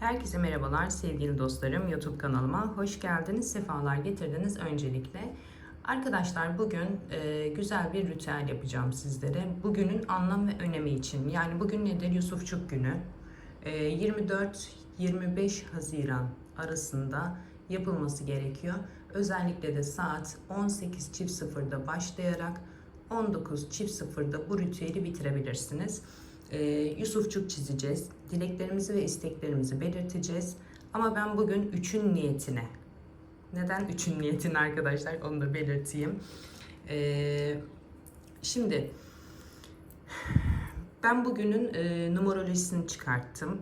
Herkese merhabalar sevgili dostlarım YouTube kanalıma hoş geldiniz sefalar getirdiniz öncelikle. Arkadaşlar bugün e, güzel bir ritüel yapacağım sizlere. Bugünün anlam ve önemi için. Yani bugün nedir? Yusufçuk günü. E, 24-25 Haziran arasında yapılması gerekiyor. Özellikle de saat 18.00'da başlayarak 19.00'da bu ritüeli bitirebilirsiniz. Ee, Yusufçuk çizeceğiz. Dileklerimizi ve isteklerimizi belirteceğiz. Ama ben bugün üçün niyetine. Neden üçün niyetine arkadaşlar onu da belirteyim. Ee, şimdi ben bugünün e, numerolojisini çıkarttım.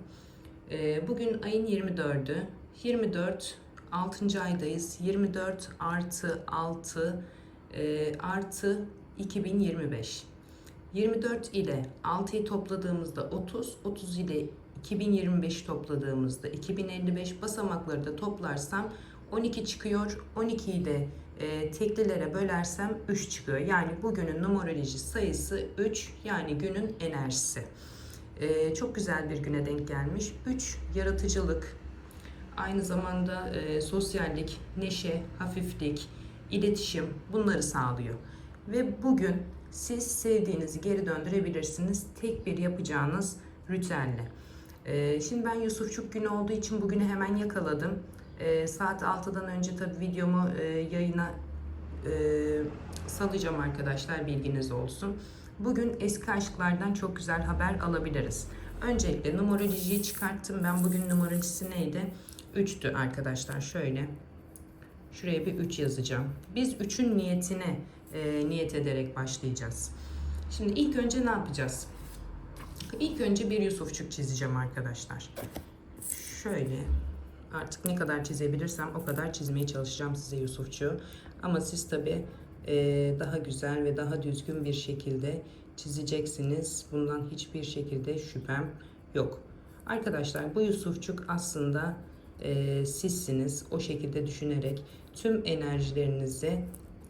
E, bugün ayın 24'ü. 24 6. aydayız. 24 artı 6 e, artı 2025. 24 ile 6'yı topladığımızda 30, 30 ile 2025 topladığımızda 2055 basamakları da toplarsam 12 çıkıyor. 12'yi de e, teklilere bölersem 3 çıkıyor. Yani bugünün numeroloji sayısı 3 yani günün enerjisi. E, çok güzel bir güne denk gelmiş. 3 yaratıcılık, aynı zamanda e, sosyallik, neşe, hafiflik, iletişim bunları sağlıyor. Ve bugün siz sevdiğinizi geri döndürebilirsiniz tek bir yapacağınız ritüelle. Ee, şimdi ben Yusufçuk günü olduğu için bugünü hemen yakaladım. Ee, saat 6'dan önce tabii videomu e, yayına e, salacağım arkadaşlar bilginiz olsun. Bugün eski aşklardan çok güzel haber alabiliriz. Öncelikle numerolojiyi çıkarttım. Ben bugün numerolojisi neydi? 3'tü arkadaşlar. Şöyle. Şuraya bir 3 yazacağım. Biz 3'ün niyetine e, niyet ederek başlayacağız. Şimdi ilk önce ne yapacağız? İlk önce bir Yusufçuk çizeceğim arkadaşlar. Şöyle artık ne kadar çizebilirsem o kadar çizmeye çalışacağım size Yusufçuğu. Ama siz tabi e, daha güzel ve daha düzgün bir şekilde çizeceksiniz. Bundan hiçbir şekilde şüphem yok. Arkadaşlar bu Yusufçuk aslında e, sizsiniz. O şekilde düşünerek tüm enerjilerinizi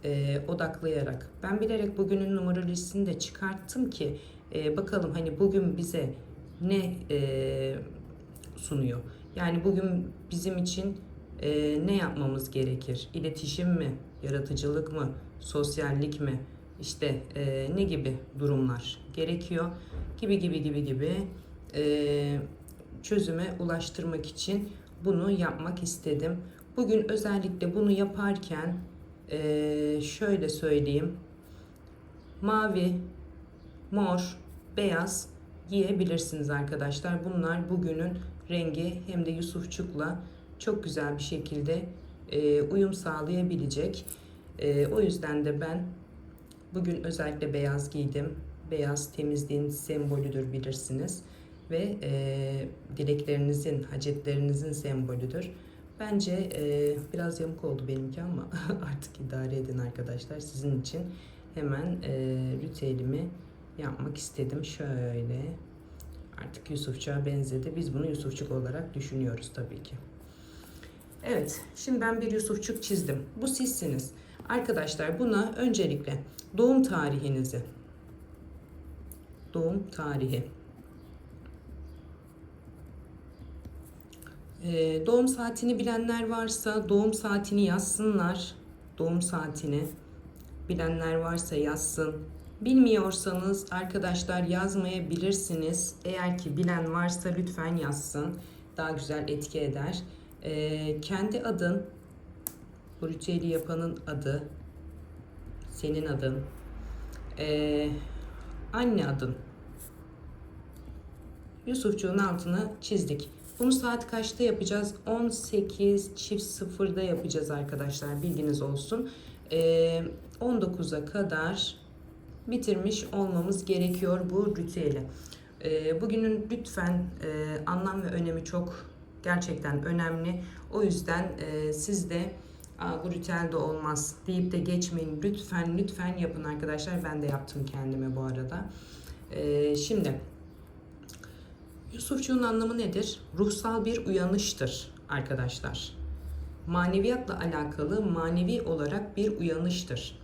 e, odaklayarak. Ben bilerek bugünün numarolojisini de çıkarttım ki e, bakalım hani bugün bize ne e, sunuyor. Yani bugün bizim için e, ne yapmamız gerekir? İletişim mi? Yaratıcılık mı? Sosyallik mi? İşte e, ne gibi durumlar gerekiyor? Gibi gibi gibi gibi e, çözüme ulaştırmak için bunu yapmak istedim. Bugün özellikle bunu yaparken ee, şöyle söyleyeyim. Mavi, mor, beyaz giyebilirsiniz arkadaşlar. Bunlar bugünün rengi hem de Yusufçuk'la çok güzel bir şekilde e, uyum sağlayabilecek. E, o yüzden de ben bugün özellikle beyaz giydim. Beyaz temizliğin sembolüdür bilirsiniz. Ve e, dileklerinizin, hacetlerinizin sembolüdür. Bence e, biraz yamuk oldu benimki ama artık idare edin arkadaşlar. Sizin için hemen e, ritüelimi yapmak istedim. Şöyle artık Yusufçuğa benzedi. Biz bunu Yusufçuk olarak düşünüyoruz tabii ki. Evet, şimdi ben bir Yusufçuk çizdim. Bu sizsiniz. Arkadaşlar buna öncelikle doğum tarihinizi, doğum tarihi, Ee, doğum saatini bilenler varsa doğum saatini yazsınlar. Doğum saatini bilenler varsa yazsın. Bilmiyorsanız arkadaşlar yazmayabilirsiniz. Eğer ki bilen varsa lütfen yazsın. Daha güzel etki eder. Ee, kendi adın, ritüeli yapanın adı, senin adın, ee, anne adın. Yusufçuğun altını çizdik. Bunu saat kaçta yapacağız? 18 çift sıfırda yapacağız arkadaşlar. Bilginiz olsun. Ee, 19'a kadar bitirmiş olmamız gerekiyor bu ritüeli. Ee, bugünün lütfen e, anlam ve önemi çok gerçekten önemli. O yüzden e, siz de bu ritüelde olmaz deyip de geçmeyin. Lütfen lütfen yapın arkadaşlar. Ben de yaptım kendime bu arada. Ee, şimdi Yusufçuğun anlamı nedir? Ruhsal bir uyanıştır arkadaşlar. Maneviyatla alakalı manevi olarak bir uyanıştır.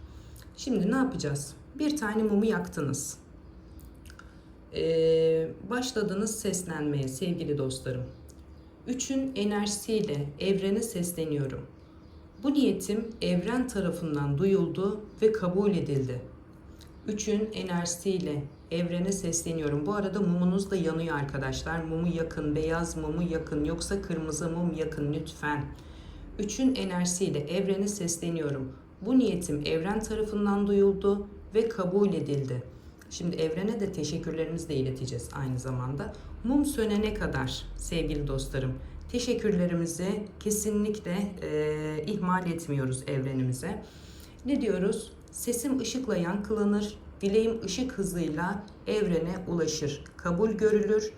Şimdi ne yapacağız? Bir tane mumu yaktınız. Ee, başladınız seslenmeye sevgili dostlarım. Üçün enerjisiyle evrene sesleniyorum. Bu niyetim evren tarafından duyuldu ve kabul edildi. Üçün enerjisiyle evrene sesleniyorum. Bu arada mumunuz da yanıyor arkadaşlar. Mumu yakın, beyaz mumu yakın yoksa kırmızı mum yakın lütfen. Üçün enerjisiyle evrene sesleniyorum. Bu niyetim evren tarafından duyuldu ve kabul edildi. Şimdi evrene de teşekkürlerimizi de ileteceğiz aynı zamanda. Mum sönene kadar sevgili dostlarım teşekkürlerimizi kesinlikle e, ihmal etmiyoruz evrenimize. Ne diyoruz? Sesim ışıkla yankılanır, dileğim ışık hızıyla evrene ulaşır. Kabul görülür.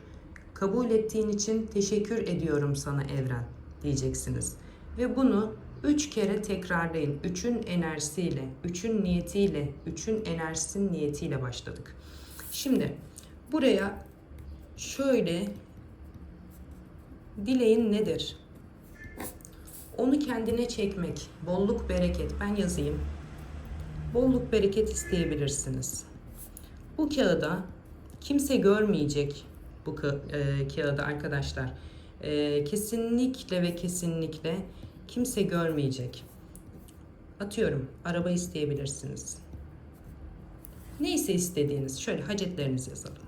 Kabul ettiğin için teşekkür ediyorum sana evren diyeceksiniz. Ve bunu üç kere tekrarlayın. Üçün enerjisiyle, üçün niyetiyle, üçün enerjisinin niyetiyle başladık. Şimdi buraya şöyle dileğin nedir? Onu kendine çekmek, bolluk, bereket. Ben yazayım. Bolluk, bereket isteyebilirsiniz. Bu kağıda kimse görmeyecek bu ka- e, kağıdı arkadaşlar. E, kesinlikle ve kesinlikle kimse görmeyecek. Atıyorum, araba isteyebilirsiniz. Neyse istediğiniz, şöyle hacetlerinizi yazalım.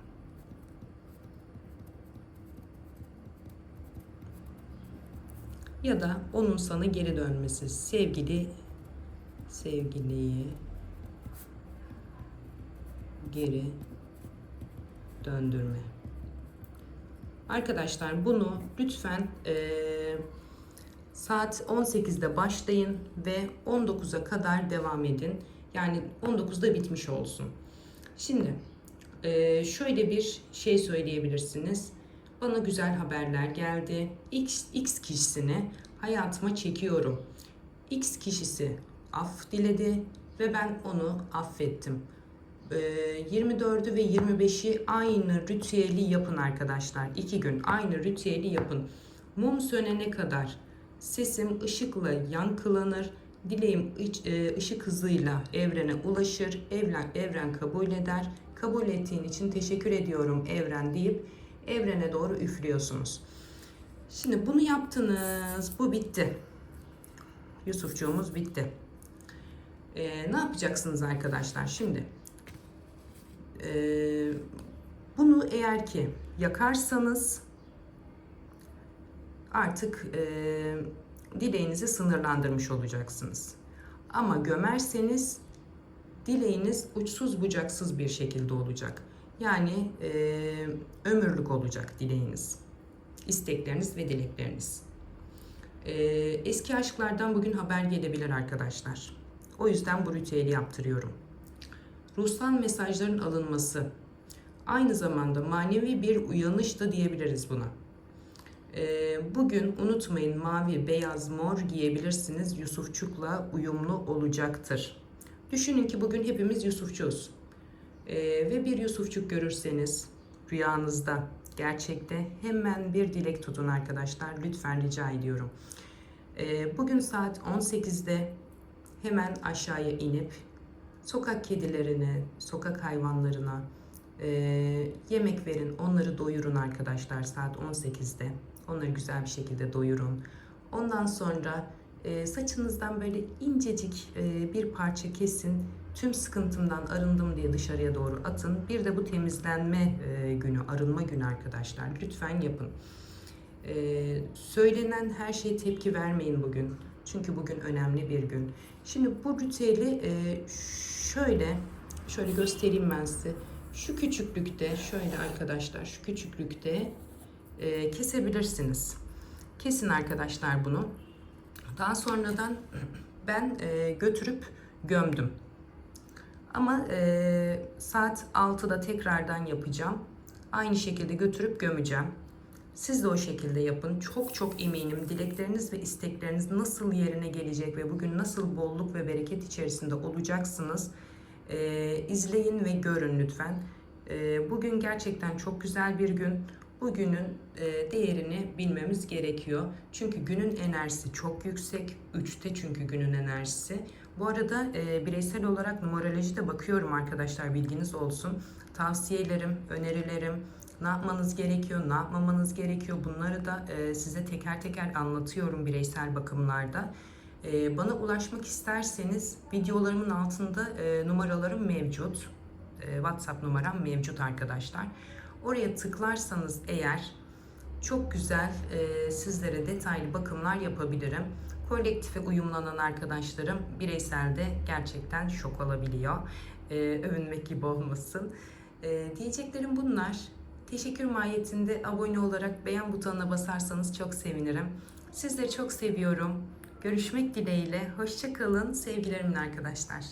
ya da onun sana geri dönmesi sevgili sevgiliyi geri döndürme. Arkadaşlar bunu lütfen eee, saat 18'de başlayın ve 19'a kadar devam edin. Yani 19'da bitmiş olsun. Şimdi eee, şöyle bir şey söyleyebilirsiniz. Bana güzel haberler geldi. X, X kişisini hayatıma çekiyorum. X kişisi af diledi ve ben onu affettim. Ee, 24'ü ve 25'i aynı ritüeli yapın arkadaşlar. İki gün aynı ritüeli yapın. Mum sönene kadar sesim ışıkla yankılanır. Dileğim e, ışık hızıyla evrene ulaşır. Evren, evren kabul eder. Kabul ettiğin için teşekkür ediyorum evren deyip evrene doğru üflüyorsunuz. Şimdi bunu yaptınız. Bu bitti. Yusufçuğumuz bitti. Ee, ne yapacaksınız arkadaşlar? Şimdi ee, bunu eğer ki yakarsanız artık ee, dileğinizi sınırlandırmış olacaksınız. Ama gömerseniz dileğiniz uçsuz bucaksız bir şekilde olacak. Yani e, ömürlük olacak dileğiniz, istekleriniz ve dilekleriniz. E, eski aşklardan bugün haber gelebilir arkadaşlar. O yüzden bu ritüeli yaptırıyorum. Ruhsal mesajların alınması, aynı zamanda manevi bir uyanış da diyebiliriz buna. E, bugün unutmayın mavi, beyaz, mor giyebilirsiniz. Yusufçukla uyumlu olacaktır. Düşünün ki bugün hepimiz Yusufçuyuz. Ee, ve bir Yusufçuk görürseniz rüyanızda gerçekte hemen bir dilek tutun arkadaşlar. Lütfen rica ediyorum. Ee, bugün saat 18'de hemen aşağıya inip sokak kedilerine, sokak hayvanlarına e, yemek verin. Onları doyurun arkadaşlar saat 18'de. Onları güzel bir şekilde doyurun. Ondan sonra e, saçınızdan böyle incecik e, bir parça kesin tüm sıkıntımdan arındım diye dışarıya doğru atın. Bir de bu temizlenme e, günü, arınma günü arkadaşlar. Lütfen yapın. E, söylenen her şeye tepki vermeyin bugün. Çünkü bugün önemli bir gün. Şimdi bu ritüeli e, şöyle, şöyle göstereyim ben size. Şu küçüklükte, şöyle arkadaşlar, şu küçüklükte e, kesebilirsiniz. Kesin arkadaşlar bunu. Daha sonradan ben e, götürüp gömdüm. Ama saat 6'da tekrardan yapacağım. Aynı şekilde götürüp gömeceğim. Siz de o şekilde yapın. Çok çok eminim dilekleriniz ve istekleriniz nasıl yerine gelecek ve bugün nasıl bolluk ve bereket içerisinde olacaksınız. E, izleyin ve görün lütfen. E, bugün gerçekten çok güzel bir gün. Bugünün e, değerini bilmemiz gerekiyor. Çünkü günün enerjisi çok yüksek. 3'te çünkü günün enerjisi. Bu arada e, bireysel olarak numeroloji de bakıyorum arkadaşlar bilginiz olsun. Tavsiyelerim, önerilerim Ne yapmanız gerekiyor, ne yapmamanız gerekiyor bunları da e, size teker teker anlatıyorum bireysel bakımlarda. E, bana ulaşmak isterseniz videolarımın altında e, numaralarım mevcut. E, WhatsApp numaram mevcut arkadaşlar. Oraya tıklarsanız eğer çok güzel e, sizlere detaylı bakımlar yapabilirim. Kolektife uyumlanan arkadaşlarım bireyselde gerçekten şok olabiliyor. E, övünmek gibi olmasın. E, diyeceklerim bunlar. Teşekkür mahiyetinde abone olarak beğen butonuna basarsanız çok sevinirim. Sizleri çok seviyorum. Görüşmek dileğiyle. Hoşçakalın sevgilerimle arkadaşlar.